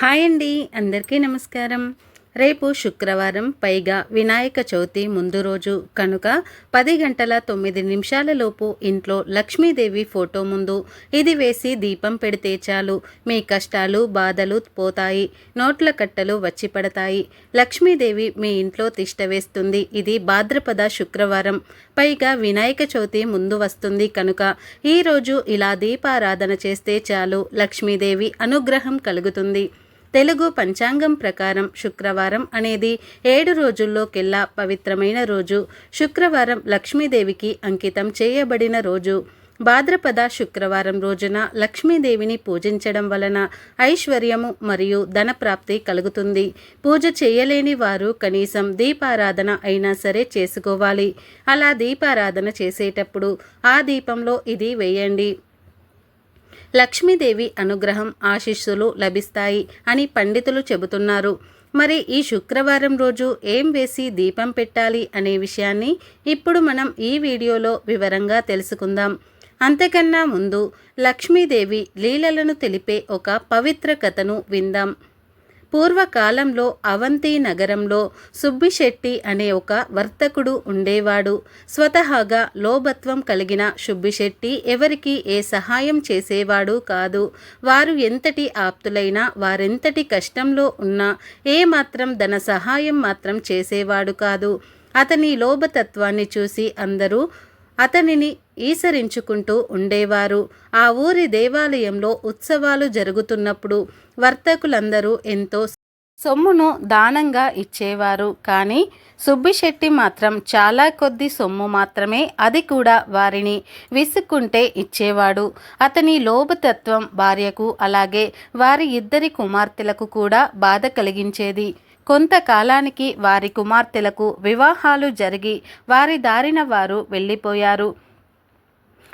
Hi అండి అందరికీ నమస్కారం. రేపు శుక్రవారం పైగా వినాయక చవితి ముందు రోజు కనుక పది గంటల తొమ్మిది నిమిషాలలోపు ఇంట్లో లక్ష్మీదేవి ఫోటో ముందు ఇది వేసి దీపం పెడితే చాలు. మీ కష్టాలు బాధలు పోతాయి. నోట్ల కట్టలు వచ్చి పడతాయి. లక్ష్మీదేవి మీ ఇంట్లో తిష్ట వేస్తుంది. ఇది భాద్రపద శుక్రవారం. పైగా వినాయక చవితి ముందు వస్తుంది కనుక ఈరోజు ఇలా దీపారాధన చేస్తే చాలు. లక్ష్మీదేవి అనుగ్రహం కలుగుతుంది. తెలుగు పంచాంగం ప్రకారం శుక్రవారం అనేది ఏడు రోజుల్లోకెల్లా పవిత్రమైన రోజు. శుక్రవారం లక్ష్మీదేవికి అంకితం చేయబడిన రోజు. భాద్రపద శుక్రవారం రోజున లక్ష్మీదేవిని పూజించడం వలన ఐశ్వర్యము మరియు ధనప్రాప్తి కలుగుతుంది. పూజ చేయలేని వారు కనీసం దీపారాధన అయినా సరే చేసుకోవాలి. అలా దీపారాధన చేసేటప్పుడు ఆ దీపంలో ఇది వేయండి. లక్ష్మీదేవి అనుగ్రహం ఆశీస్సులు లభిస్తాయి అని పండితులు చెబుతున్నారు. మరి ఈ శుక్రవారం రోజు ఏం వేసి దీపం పెట్టాలి అనే విషయాన్ని ఇప్పుడు మనం ఈ వీడియోలో వివరంగా తెలుసుకుందాం. అంతకన్నా ముందు లక్ష్మీదేవి లీలలను తెలిపే ఒక పవిత్ర కథను విందాం. పూర్వకాలంలో అవంతి నగరంలో సుబ్బిశెట్టి అనే ఒక వర్తకుడు ఉండేవాడు. స్వతహాగా లోభత్వం కలిగిన సుబ్బిశెట్టి ఎవరికి ఏ సహాయం చేసేవాడు కాదు. వారు ఎంతటి ఆప్తులైనా వారెంతటి కష్టంలో ఉన్నా ఏమాత్రం ధన సహాయం మాత్రం చేసేవాడు కాదు. అతని లోభతత్వాన్ని చూసి అందరూ అతనిని ఈసరించుకుంటూ ఉండేవారు. ఆ ఊరి దేవాలయంలో ఉత్సవాలు జరుగుతున్నప్పుడు వర్తకులందరూ ఎంతో సొమ్మును దానంగా ఇచ్చేవారు. కానీ సుబ్బిశెట్టి మాత్రం చాలా కొద్ది సొమ్ము మాత్రమే అది కూడా వారిని విసుక్కుంటే ఇచ్చేవాడు. అతని లోభతత్వం భార్యకు అలాగే వారి ఇద్దరి కుమార్తెలకు కూడా బాధ కలిగించేది. కొంతకాలానికి వారి కుమార్తెలకు వివాహాలు జరిగి వారి దారిన వారు వెళ్ళిపోయారు.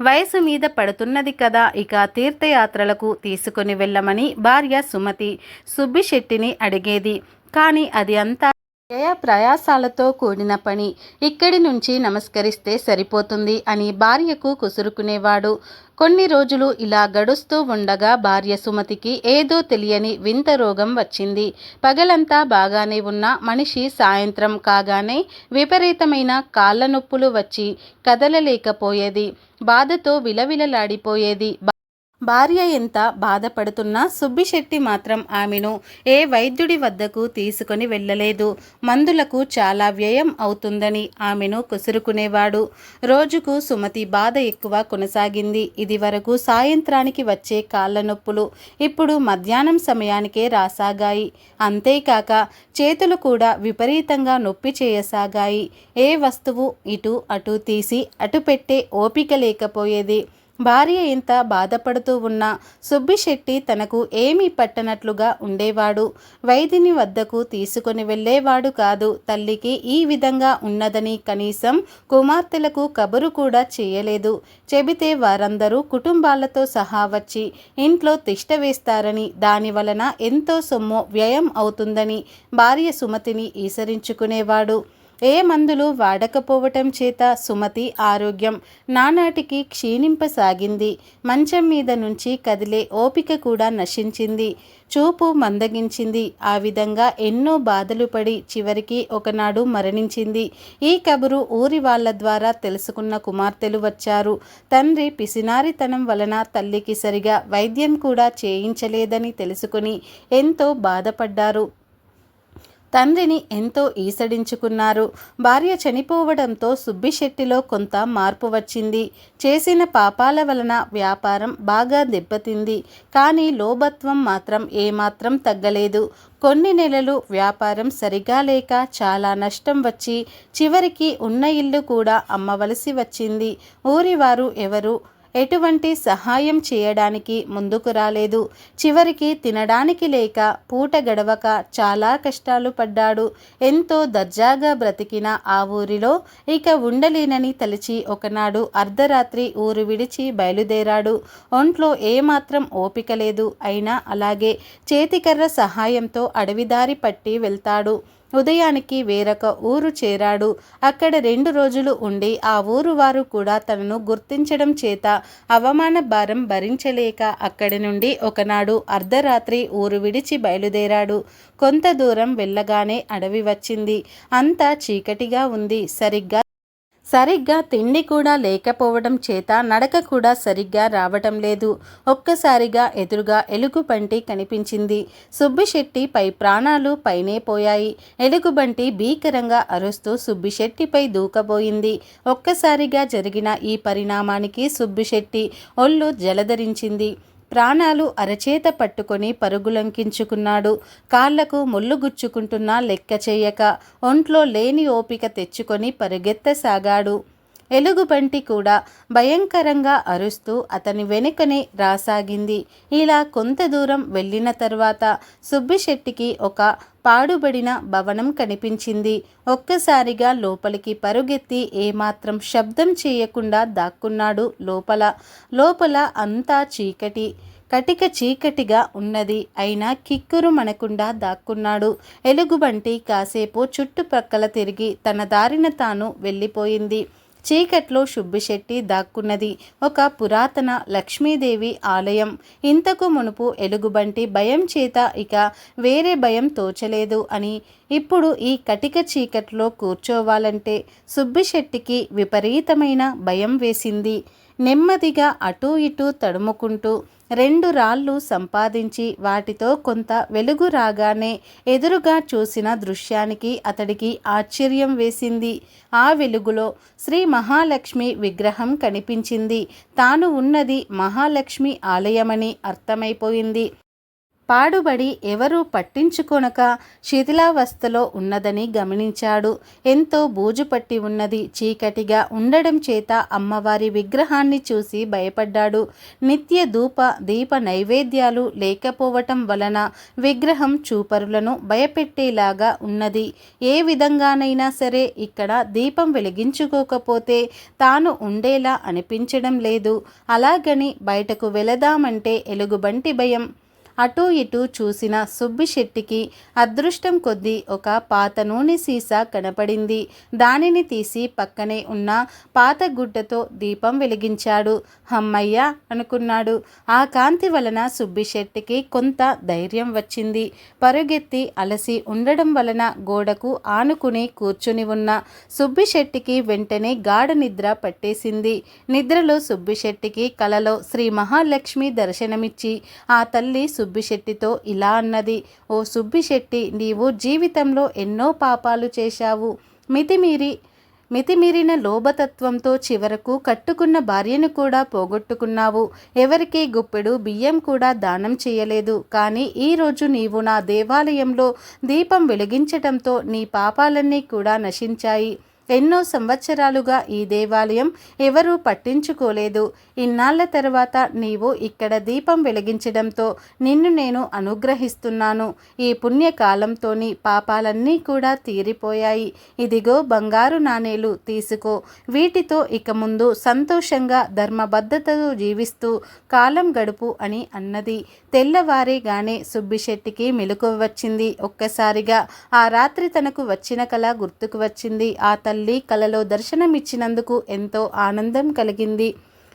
వయసు మీద పడుతున్నది కదా ఇక తీర్థయాత్రలకు తీసుకుని వెళ్ళమని భార్య సుమతి సుబ్బిశెట్టిని అడిగేది. కానీ అది అంతా జయ ప్రయాసాలతో కూడిన పని. ఇక్కడి నుంచి నమస్కరిస్తే సరిపోతుంది అని భార్యకు కుసురుకునేవాడు. కొన్ని రోజులు ఇలా గడుస్తూ ఉండగా భార్య సుమతికి ఏదో తెలియని వింత రోగం వచ్చింది. పగలంతా బాగానే ఉన్న మనిషి సాయంత్రం కాగానే విపరీతమైన కాళ్ళ నొప్పులు వచ్చి కదలలేకపోయేది. బాధతో విలవిలలాడిపోయేది. భార్య ఎంత బాధపడుతున్నా సుబ్బిశెట్టి మాత్రం ఆమెను ఏ వైద్యుడి వద్దకు తీసుకొని వెళ్ళలేదు. మందులకు చాలా వ్యయం అవుతుందని ఆమెను కుసురుకునేవాడు. రోజుకు సుమతి బాధ ఎక్కువ కొనసాగింది. ఇది వరకు సాయంత్రానికి వచ్చే కాళ్ళ నొప్పులు ఇప్పుడు మధ్యాహ్నం సమయానికే రాసాగాయి. అంతేకాక చేతులు కూడా విపరీతంగా నొప్పి చేయసాగాయి. ఏ వస్తువు ఇటు అటు తీసి అటు పెట్టే ఓపిక లేకపోయేది. భార్య ఎంత బాధపడుతూ ఉన్నా సుబ్బిశెట్టి తనకు ఏమీ పట్టనట్లుగా ఉండేవాడు. వైద్యుని వద్దకు తీసుకొని వెళ్ళేవాడు కాదు. తల్లికి ఈ విధంగా ఉన్నదని కనీసం కుమార్తెలకు కబురు కూడా చేయలేదు. చెబితే వారందరూ కుటుంబాలతో సహా వచ్చి ఇంట్లో తిష్ట వేస్తారని దాని వలన ఎంతో సొమ్ము వ్యయం అవుతుందని భార్య సుమతిని ఈసరించుకునేవాడు. ఏ మందులు వాడకపోవటం చేత సుమతి ఆరోగ్యం నానాటికి క్షీణింపసాగింది. మంచం మీద నుంచి కదిలే ఓపిక కూడా నశించింది. చూపు మందగించింది. ఆ విధంగా ఎన్నో బాధలు పడి చివరికి ఒకనాడు మరణించింది. ఈ కబురు ఊరి వాళ్ళ ద్వారా తెలుసుకున్న కుమార్తెలు వచ్చారు. తండ్రి పిసినారితనం వలన తల్లికి సరిగా వైద్యం కూడా చేయించలేదని తెలుసుకుని ఎంతో బాధపడ్డారు. తండ్రిని ఎంతో ఈసడించుకున్నారు. భార్య చనిపోవడంతో సుబ్బిశెట్టిలో కొంత మార్పు వచ్చింది. చేసిన పాపాల వలన వ్యాపారం బాగా దెబ్బతింది. కానీ లోభత్వం మాత్రం ఏమాత్రం తగ్గలేదు. కొన్ని నెలలు వ్యాపారం సరిగా లేక చాలా నష్టం వచ్చి చివరికి ఉన్న ఇల్లు కూడా అమ్మవలసి వచ్చింది. ఊరివారు ఎవరు? ఎటువంటి సహాయం చేయడానికి ముందుకు రాలేదు. చివరికి తినడానికి లేక పూట గడవక చాలా కష్టాలు పడ్డాడు. ఎంతో దర్జాగా బ్రతికిన ఆ ఊరిలో ఇక ఉండలేనని తలిచి ఒకనాడు అర్ధరాత్రి ఊరు విడిచి బయలుదేరాడు. ఒంట్లో ఏమాత్రం ఓపిక లేదు. అయినా అలాగే చేతికర్ర సహాయంతో అడవిదారి పట్టి వెళ్తాడు. ఉదయానికి వేరొక ఊరు చేరాడు. అక్కడ రెండు రోజులు ఉండి ఆ ఊరు వారు కూడా తనను గుర్తించడం చేత అవమాన భారం భరించలేక అక్కడి నుండి ఒకనాడు అర్ధరాత్రి ఊరు విడిచి బయలుదేరాడు. కొంత దూరం వెళ్ళగానే అడవి వచ్చింది. అంతా చీకటిగా ఉంది. సరిగ్గా సరిగ్గా తిండి కూడా లేకపోవడం చేత నడక కూడా సరిగ్గా రావటం లేదు. ఒక్కసారిగా ఎదురుగా ఎలుగుబంటి కనిపించింది. సుబ్బిశెట్టి పై ప్రాణాలు పైనే పోయాయి. ఎలుగుబంటి భీకరంగా అరుస్తూ సుబ్బిశెట్టిపై దూకబోయింది. ఒక్కసారిగా జరిగిన ఈ పరిణామానికి సుబ్బిశెట్టి ఒళ్ళు జలధరించింది. ప్రాణాలు అరచేత పట్టుకొని పరుగులంకించుకున్నాడు. కాళ్ళకు ముళ్ళు గుచ్చుకుంటున్నా లెక్క చేయక ఒంట్లో లేని ఓపిక తెచ్చుకొని పరుగెత్తసాగాడు. ఎలుగుబంటి కూడా భయంకరంగా అరుస్తూ అతని వెనుకనే రాసాగింది. ఇలా కొంత దూరం వెళ్ళిన తర్వాత సుబ్బిశెట్టికి ఒక పాడుబడిన భవనం కనిపించింది. ఒక్కసారిగా లోపలికి పరుగెత్తి ఏమాత్రం శబ్దం చేయకుండా దాక్కున్నాడు లోపల. లోపల అంతా చీకటి. కటిక చీకటిగా ఉన్నది. అయినా కిక్కురు మనకుండా దాక్కున్నాడు. ఎలుగుబంటి కాసేపు చుట్టుప్రక్కల తిరిగి తన దారిన తాను వెళ్ళిపోయింది. చీకట్లో శుబ్బిశెట్టి దాక్కున్నది ఒక పురాతన లక్ష్మీదేవి ఆలయం. ఇంతకు మునుపు ఎలుగుబంటి భయం చేత ఇక వేరే భయం తోచలేదు అని. ఇప్పుడు ఈ కటిక చీకట్లో కూర్చోవాలంటే సుబ్బిశెట్టికి విపరీతమైన భయం వేసింది. నెమ్మదిగా అటూ ఇటూ తడుముకుంటూ రెండు రాళ్ళు సంపాదించి వాటితో కొంత వెలుగు రాగానే ఎదురుగా చూసిన దృశ్యానికి అతడికి ఆశ్చర్యం వేసింది. ఆ వెలుగులో శ్రీ మహాలక్ష్మి విగ్రహం కనిపించింది. తాను ఉన్నది మహాలక్ష్మి ఆలయమని అర్థమైపోయింది. పాడుబడి ఎవరూ పట్టించుకొనక శిథిలావస్థలో ఉన్నదని గమనించాడు. ఎంతో బూజు పట్టి ఉన్నది. చీకటిగా ఉండడం చేత అమ్మవారి విగ్రహాన్ని చూసి భయపడ్డాడు. నిత్య ధూప దీప నైవేద్యాలు లేకపోవటం వలన విగ్రహం చూపరులను భయపెట్టేలాగా ఉన్నది. ఏ విధంగానైనా సరే ఇక్కడ దీపం వెలిగించుకోకపోతే తాను ఉండేలా అనిపించడం లేదు. అలాగని బయటకు వెళదామంటే ఎలుగుబంటి భయం. అటూ ఇటూ చూసిన సుబ్బిశెట్టికి అదృష్టం కొద్దీ ఒక పాత నూనె సీసా కనపడింది. దానిని తీసి పక్కనే ఉన్న పాత గుడ్డతో దీపం వెలిగించాడు. హమ్మయ్య అనుకున్నాడు. ఆ కాంతి వలన సుబ్బిశెట్టికి కొంత ధైర్యం వచ్చింది. పరుగెత్తి అలసి ఉండడం వలన గోడకు ఆనుకుని కూర్చుని ఉన్న సుబ్బిశెట్టికి వెంటనే గాఢ నిద్ర పట్టేసింది. నిద్రలో సుబ్బిశెట్టికి కలలో శ్రీ మహాలక్ష్మి దర్శనమిచ్చి ఆ తల్లి సుబ్బిశెట్టితో ఇలా అన్నది. ఓ సుబ్బిశెట్టి నీవు జీవితంలో ఎన్నో పాపాలు చేశావు. మితిమీరి మితిమీరిన లోభతత్వంతో చివరకు కట్టుకున్న భార్యను కూడా పోగొట్టుకున్నావు. ఎవరికీ గుప్పెడు బియ్యం కూడా దానం చేయలేదు. కానీ ఈరోజు నీవు నా దేవాలయంలో దీపం వెలిగించటంతో నీ పాపాలన్నీ కూడా నశించాయి. ఎన్నో సంవత్సరాలుగా ఈ దేవాలయం ఎవరూ పట్టించుకోలేదు. ఇన్నాళ్ళ తర్వాత నీవు ఇక్కడ దీపం వెలిగించడంతో నిన్ను నేను అనుగ్రహిస్తున్నాను. ఈ పుణ్యకాలంతోని పాపాలన్నీ కూడా తీరిపోయాయి. ఇదిగో బంగారు నాణేలు తీసుకో. వీటితో ఇక ముందు సంతోషంగా ధర్మబద్ధతతో జీవిస్తూ కాలం గడుపు అని అన్నది. తెల్లవారేగానే సుబ్బిశెట్టికి మెలకువ వచ్చింది. ఒక్కసారిగా ఆ రాత్రి తనకు వచ్చిన కళ గుర్తుకు వచ్చింది. ఆ తల్లి కలలో దర్శనమిచ్చినందుకు ఎంతో ఆనందం కలిగింది.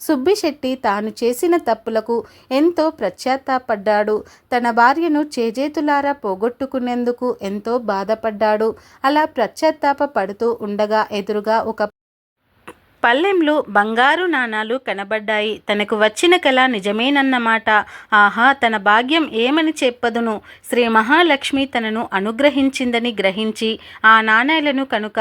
సుబ్బిశెట్టి తాను చేసిన తప్పులకు ఎంతో పశ్చాత్తాపడ్డాడు తన భార్యను చేజేతులారా పోగొట్టుకునేందుకు ఎంతో బాధపడ్డాడు. అలా పశ్చాత్తాప పడుతూ ఉండగా ఎదురుగా ఒక పల్లెంలో బంగారు నాణాలు కనబడ్డాయి. తనకు వచ్చిన కళ నిజమేనన్నమాట. ఆహా తన భాగ్యం ఏమని చెప్పదును? శ్రీ మహాలక్ష్మి తనను అనుగ్రహించిందని గ్రహించి ఆ నాణాలను కనుక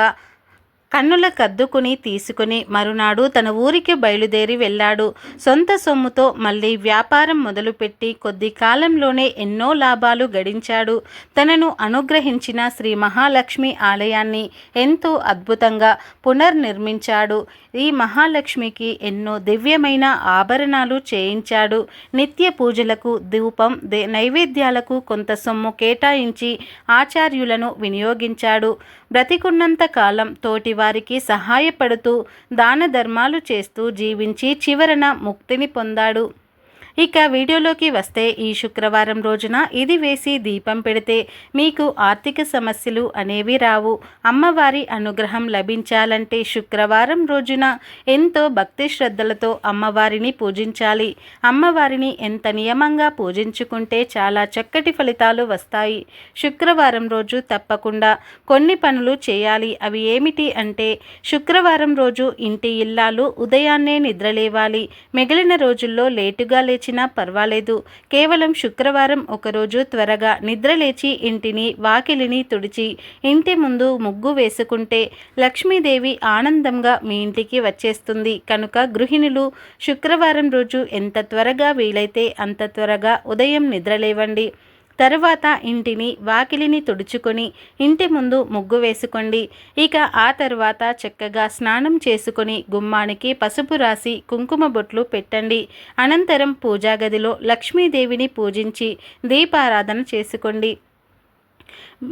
కన్నుల కద్దుకుని తీసుకుని మరునాడు తన ఊరికి బయలుదేరి వెళ్ళాడు. సొంత సొమ్ముతో మళ్ళీ వ్యాపారం మొదలుపెట్టి కొద్ది కాలంలోనే ఎన్నో లాభాలు గడించాడు. తనను అనుగ్రహించిన శ్రీ మహాలక్ష్మి ఆలయాన్ని ఎంతో అద్భుతంగా పునర్నిర్మించాడు. ఈ మహాలక్ష్మికి ఎన్నో దివ్యమైన ఆభరణాలు చేయించాడు. నిత్య పూజలకు ధూపం నైవేద్యాలకు కొంత సొమ్ము కేటాయించి ఆచార్యులను వినియోగించాడు. బ్రతికున్నంత కాలం తోటి వారికి సహాయపడుతూ దాన ధర్మాలు చేస్తూ జీవించి చివరన ముక్తిని పొందాడు. ఇక వీడియోలోకి వస్తే ఈ శుక్రవారం రోజున ఇది వేసి దీపం పెడితే మీకు ఆర్థిక సమస్యలు అనేవి రావు. అమ్మవారి అనుగ్రహం లభించాలంటే శుక్రవారం రోజున ఎంతో భక్తి శ్రద్ధలతో అమ్మవారిని పూజించాలి. అమ్మవారిని ఎంత నియమంగా పూజించుకుంటే చాలా చక్కటి ఫలితాలు వస్తాయి. శుక్రవారం రోజు తప్పకుండా కొన్ని పనులు చేయాలి. అవి ఏమిటి అంటే శుక్రవారం రోజు ఇంటి ఇల్లాలు ఉదయాన్నే నిద్రలేవాలి. మిగిలిన రోజుల్లో లేటుగా లేచి వచ్చినా పర్వాలేదు. కేవలం శుక్రవారం ఒకరోజు త్వరగా నిద్రలేచి ఇంటిని వాకిలిని తుడిచి ఇంటి ముందు ముగ్గు వేసుకుంటే లక్ష్మీదేవి ఆనందంగా మీ ఇంటికి వచ్చేస్తుంది. కనుక గృహిణులు శుక్రవారం రోజు ఎంత త్వరగా వీలైతే అంత త్వరగా ఉదయం నిద్రలేవండి. తరువాత ఇంటిని వాకిలిని తుడుచుకొని ఇంటి ముందు ముగ్గు వేసుకోండి. ఇక ఆ తర్వాత చక్కగా స్నానం చేసుకొని గుమ్మానికి పసుపు రాసి కుంకుమ బొట్లు పెట్టండి. అనంతరం పూజా గదిలో లక్ష్మీదేవిని పూజించి దీపారాధన చేసుకోండి.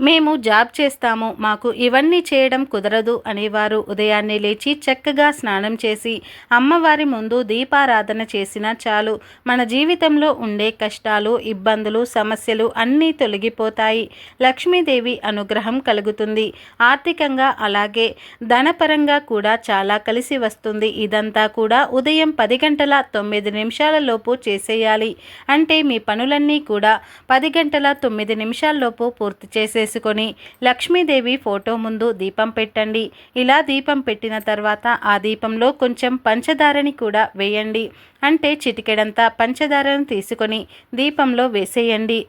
మేము జాబ్ చేస్తాము మాకు ఇవన్నీ చేయడం కుదరదు అనేవారు. ఉదయాన్నే లేచి చక్కగా స్నానం చేసి అమ్మవారి ముందు దీపారాధన చేసినా చాలు. మన జీవితంలో ఉండే కష్టాలు ఇబ్బందులు సమస్యలు అన్నీ తొలగిపోతాయి. లక్ష్మీదేవి అనుగ్రహం కలుగుతుంది. ఆర్థికంగా అలాగే ధనపరంగా కూడా చాలా కలిసి వస్తుంది. ఇదంతా కూడా ఉదయం పది గంటల తొమ్మిది నిమిషాల లోపు చేసేయాలి. అంటే మీ పనులన్నీ కూడా పది గంటల తొమ్మిది నిమిషాల్లోపు పూర్తి చేసేసుకొని లక్ష్మీదేవి ఫోటో ముందు దీపం పెట్టండి. ఇలా దీపం పెట్టిన తర్వాత ఆ దీపంలో కొంచెం పంచదారని కూడా వేయండి. అంటే చిటికెడంతా పంచదారను తీసుకొని దీపంలో వేసేయండి.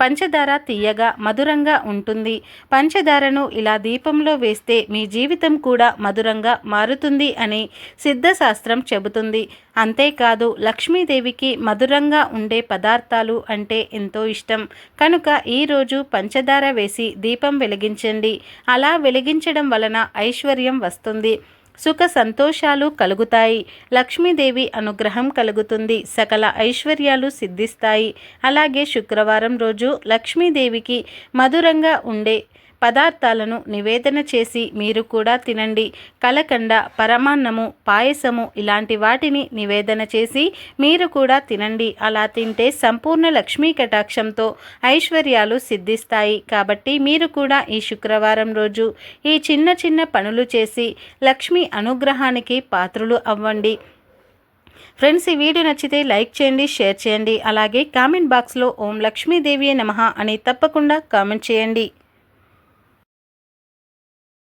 పంచదార తీయగా మధురంగా ఉంటుంది. పంచదారను ఇలా దీపంలో వేస్తే మీ జీవితం కూడా మధురంగా మారుతుంది అని సిద్ధశాస్త్రం చెబుతుంది. అంతేకాదు లక్ష్మీదేవికి మధురంగా ఉండే పదార్థాలు అంటే ఎంతో ఇష్టం. కనుక ఈరోజు పంచదార వేసి దీపం వెలిగించండి. అలా వెలిగించడం వలన ఐశ్వర్యం వస్తుంది. సుఖ సంతోషాలు కలుగుతాయి. లక్ష్మీదేవి అనుగ్రహం కలుగుతుంది. సకల ఐశ్వర్యాలు సిద్ధిస్తాయి. అలాగే శుక్రవారం రోజు లక్ష్మీదేవికి మధురంగా ఉండే పదార్థాలను నివేదన చేసి మీరు కూడా తినండి. కలకండ పరమాన్నము పాయసము ఇలాంటి వాటిని నివేదన చేసి మీరు కూడా తినండి. అలా తింటే సంపూర్ణ లక్ష్మీ కటాక్షంతో ఐశ్వర్యాలు సిద్ధిస్తాయి. కాబట్టి మీరు కూడా ఈ శుక్రవారం రోజు ఈ చిన్న చిన్న పనులు చేసి లక్ష్మీ అనుగ్రహానికి పాత్రులు అవ్వండి. ఫ్రెండ్స్ ఈ వీడియో నచ్చితే లైక్ చేయండి షేర్ చేయండి. అలాగే కామెంట్ బాక్స్లో ఓం లక్ష్మీదేవి నమః అని తప్పకుండా కామెంట్ చేయండి.